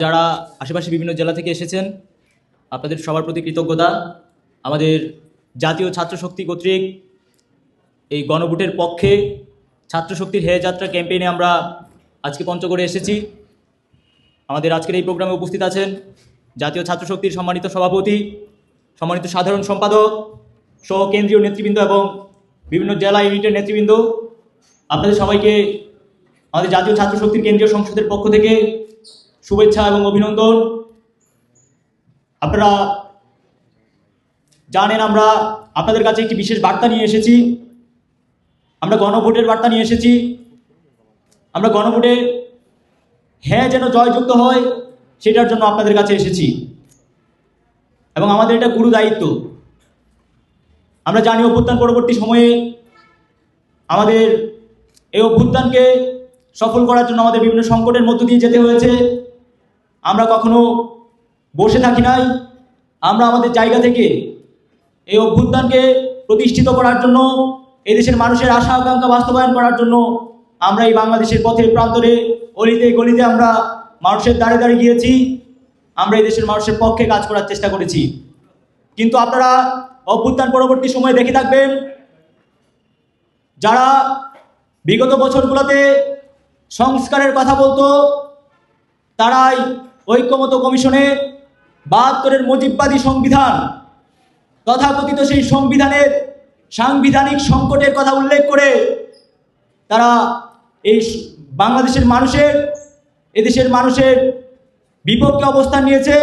যারা আশেপাশে বিভিন্ন জেলা থেকে এসেছেন, আপনাদের সবার প্রতি কৃতজ্ঞতা। আমাদের জাতীয় ছাত্র শক্তি কর্তৃক এই গণভোটের পক্ষে ছাত্র শক্তির হেয় যাত্রা ক্যাম্পেইনে আমরা আজকে পঞ্চগড়ে এসেছি। আমাদের আজকের এই প্রোগ্রামে উপস্থিত আছেন জাতীয় ছাত্র শক্তির সম্মানিত সভাপতি, সম্মানিত সাধারণ সম্পাদক, সহ কেন্দ্রীয় নেতৃবৃন্দ এবং বিভিন্ন জেলা ইউনিটের নেতৃবৃন্দ। আপনাদের সবাইকে আমাদের জাতীয় ছাত্র শক্তির কেন্দ্রীয় সংসদের পক্ষ থেকে শুভেচ্ছা এবং অভিনন্দন। আপনারা জানেন আমরা আপনাদের কাছে একটি বিশেষ বার্তা নিয়ে এসেছি। আমরা গণভোটের বার্তা নিয়ে এসেছি। আমরা গণভোটে হ্যাঁ যেন জয়যুক্ত হয়, সেটার জন্য আপনাদের কাছে এসেছি। এবং আমাদের এটা গুরু দায়িত্ব। আমরা জানি অভ্যুত্থান পরবর্তী সময়ে আমাদের এই অভ্যুত্থানকে সফল করার জন্য আমাদের বিভিন্ন সংকটের মধ্য দিয়ে যেতে হয়েছে। আমরা কখনো বসে থাকি নাই। আমরা আমাদের জায়গা থেকে এই অভ্যুত্থানকে প্রতিষ্ঠিত করার জন্য, এদেশের মানুষের আশা আকাঙ্ক্ষা বাস্তবায়ন করার জন্য আমরা এই বাংলাদেশের পথে প্রান্তরে অলিতে গলিতে আমরা মানুষের দাঁড়ে দাঁড়িয়ে গিয়েছি। আমরা এই দেশের মানুষের পক্ষে কাজ করার চেষ্টা করেছি। কিন্তু আপনারা অভ্যুত্থান পরবর্তী সময়ে দেখে থাকবেন, যারা বিগত বছরগুলোতে সংস্কারের কথা বলতো তারাই ঐক্যমত কমিশনে বাহাত্তরের মুজিববাদী সংবিধান তথাকথিত সেই সংবিধানের সাংবিধানিক সংকটের কথা উল্লেখ করে তারা এই বাংলাদেশের মানুষের, এদেশের মানুষের বিপক্ষে অবস্থান নিয়েছে,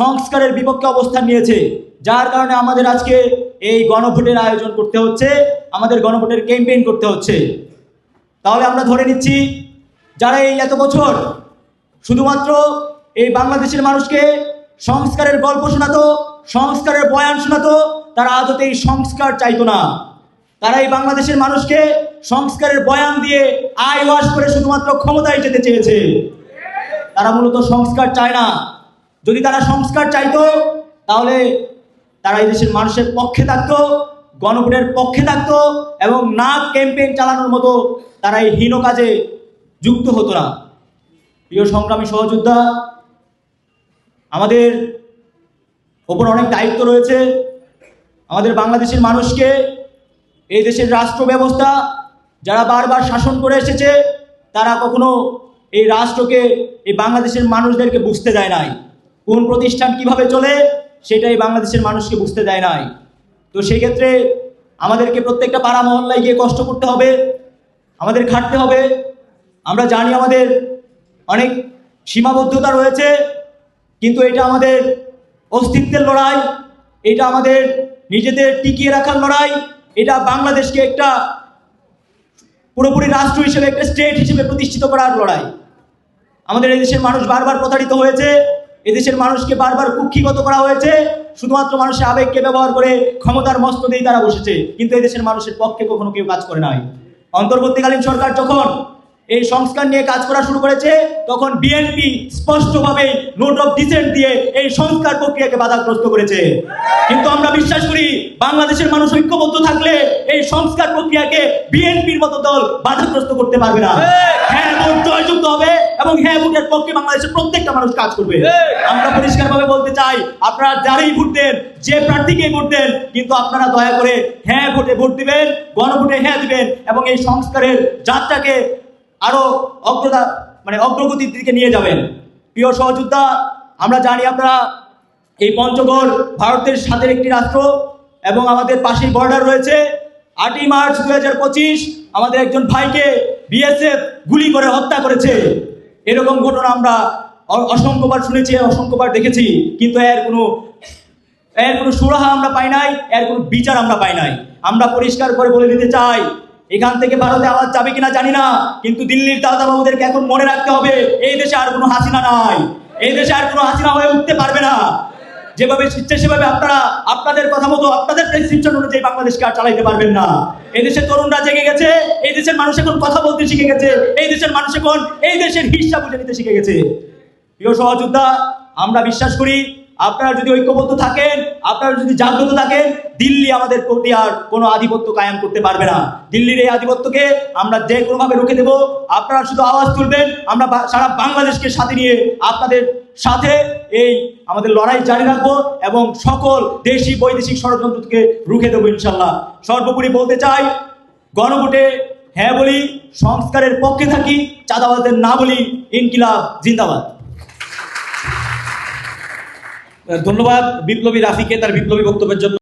সংস্কারের বিপক্ষে অবস্থান নিয়েছে। যার কারণে আমাদের আজকে এই গণভোটের আয়োজন করতে হচ্ছে, আমাদের গণভোটের ক্যাম্পেইন করতে হচ্ছে। তাহলে আমরা ধরে নিচ্ছি, যারা এই এত বছর শুধুমাত্র এই বাংলাদেশের মানুষকে সংস্কারের গল্প শোনাতো, সংস্কারের বয়ান শোনাতো, তারা আদতে এই সংস্কার চাইতো না। তারা এই বাংলাদেশের মানুষকে সংস্কারের বয়ান দিয়ে আয় ওয়াশ করে শুধুমাত্র ক্ষমতায় যেতে চেয়েছে। তারা মূলত সংস্কার চায় না। যদি তারা সংস্কার চাইতো, তাহলে তারা এই দেশের মানুষের পক্ষে থাকতো, গণভোটের পক্ষে থাকতো এবং না ক্যাম্পেইন চালানোর মতো তারা এই হীন কাজে যুক্ত হতো না। প্রিয় সংগ্রামী সহযোদ্ধা, আমাদের ওপর অনেক দায়িত্ব রয়েছে। আমাদের বাংলাদেশের মানুষকে, এই দেশের রাষ্ট্র ব্যবস্থা যারা বারবার শাসন করে এসেছে, তারা কখনো এই রাষ্ট্রকে, এই বাংলাদেশের মানুষদেরকে বুঝতে দেয় নাই। কোন প্রতিষ্ঠান কীভাবে চলে, সেটাই বাংলাদেশের মানুষকে বুঝতে দেয় নাই। তো সেই ক্ষেত্রে আমাদেরকে প্রত্যেকটা পাড়া মহল্লায় গিয়ে কষ্ট করতে হবে, আমাদের খাটতে হবে। আমরা জানি আমাদের অনেক সীমাবদ্ধতা রয়েছে, কিন্তু এটা আমাদের অস্তিত্বের লড়াই, এটা আমাদের নিজেদের টিকিয়ে রাখার লড়াই, এটা বাংলাদেশকে একটা পুরোপুরি রাষ্ট্র হিসেবে, একটা স্টেট হিসেবে প্রতিষ্ঠিত করার লড়াই। আমাদের এদেশের মানুষ বারবার প্রতারিত হয়েছে, এদেশের মানুষকে বারবার কুক্ষিগত করা হয়েছে, শুধুমাত্র মানুষের আবেগকে ব্যবহার করে ক্ষমতার মস্ত দিয়েই তারা বসেছে, কিন্তু এদেশের মানুষের পক্ষে কখনো কেউ কাজ করে নাই। অন্তর্বর্তীকালীন সরকার যখন এই সংস্কার নিয়ে কাজ করা শুরু করেছে তখন বিএনপি স্পষ্টভাবে নোট অফ ডিসেন্ট দিয়ে এই সংস্কার প্রক্রিয়াকে বাধাগ্রস্ত করেছে। কিন্তু আমরা বিশ্বাস করি বাংলাদেশের মানুষ ঐক্যবদ্ধ থাকলে এই সংস্কার প্রক্রিয়াকে বিএনপির মতো দল বাধাগ্রস্ত করতে পারবে না। হ্যাঁ ভোট জয়যুক্ত হবে এবং হ্যাঁ ভোটের পক্ষে বাংলাদেশের প্রত্যেকটা মানুষ কাজ করবে। আমরা পরিষ্কারভাবে বলতে চাই আপনারা যারাই ভোট দেন যে প্রার্থীকেই ভোট দেন কিন্তু আপনারা দয়া করে হ্যাঁ ভোটে ভোট দিবেন গণভোটে হ্যাঁ দিবেন এবং এই সংস্কারের যাত্রাকে আরও অগ্রতা মানে অগ্রগতির দিকে নিয়ে যাবেন। প্রিয় সহযোদ্ধা, আমরা জানি আপনারা এই পঞ্চগড় ভারতের সাথে একটি রাষ্ট্র এবং আমাদের পাশের বর্ডার রয়েছে। আটই মার্চ দু হাজার পঁচিশ আমাদের একজন ভাইকে বিএসএফ গুলি করে হত্যা করেছে। এরকম ঘটনা আমরা অসংখ্যবার শুনেছি, অসংখ্যবার দেখেছি। কিন্তু এর কোনো এর কোনো সুরাহা আমরা পাই নাই, এর কোনো বিচার আমরা পাই নাই। আমরা পরিষ্কার করে বলে দিতে চাই এখান থেকে ভারতে আওয়াজ যাবে কিনা জানি না, কিন্তু দিল্লির দাদা বাবুদেরকে এখন মনে রাখতে হবে, এই দেশে আর কোনো হাসিনা নাই, এই দেশে আর কোনো হাসিনা হয়ে উঠতে পারবে না। যেভাবে শিখছে সেভাবে আপনারা, আপনাদের কথা মতো আপনাদের প্রেসক্রিপশন অনুযায়ী বাংলাদেশকে আর চালাইতে পারবেন না। এই দেশের তরুণরা জেগে গেছে, এই দেশের মানুষ এখন কথা বলতে শিখে গেছে, এই দেশের মানুষ এখন এই দেশের হিসাব বুঝে নিতে শিখে গেছে। প্রিয় সহযোদ্ধা, আমরা বিশ্বাস করি আপনারা যদি ঐক্যবদ্ধ থাকেন, আপনারা যদি জাগ্রত থাকেন, দিল্লি আমাদের প্রতি আর কোনো আধিপত্য কায়েম করতে পারবে না। দিল্লির এই আধিপত্যকে আমরা যে কোনোভাবে রুখে দেব, আপনারা শুধু আওয়াজ তুলবেন, আমরা সারা বাংলাদেশকে সাথে নিয়ে আপনাদের সাথে এই আমাদের লড়াই জারি রাখব এবং সকল দেশি বৈদেশিক ষড়যন্ত্রকে রুখে দেবো ইনশাল্লাহ সর্বোপরি বলতে চাই, গণভোটে হ্যাঁ বলি, সংস্কারের পক্ষে থাকি, চাঁদাবাজদের না বলি, ইনকিলাব জিন্দাবাদ। ধন্যবাদ বিপ্লবী রাফিকে তার বিপ্লবী বক্তব্যের জন্য।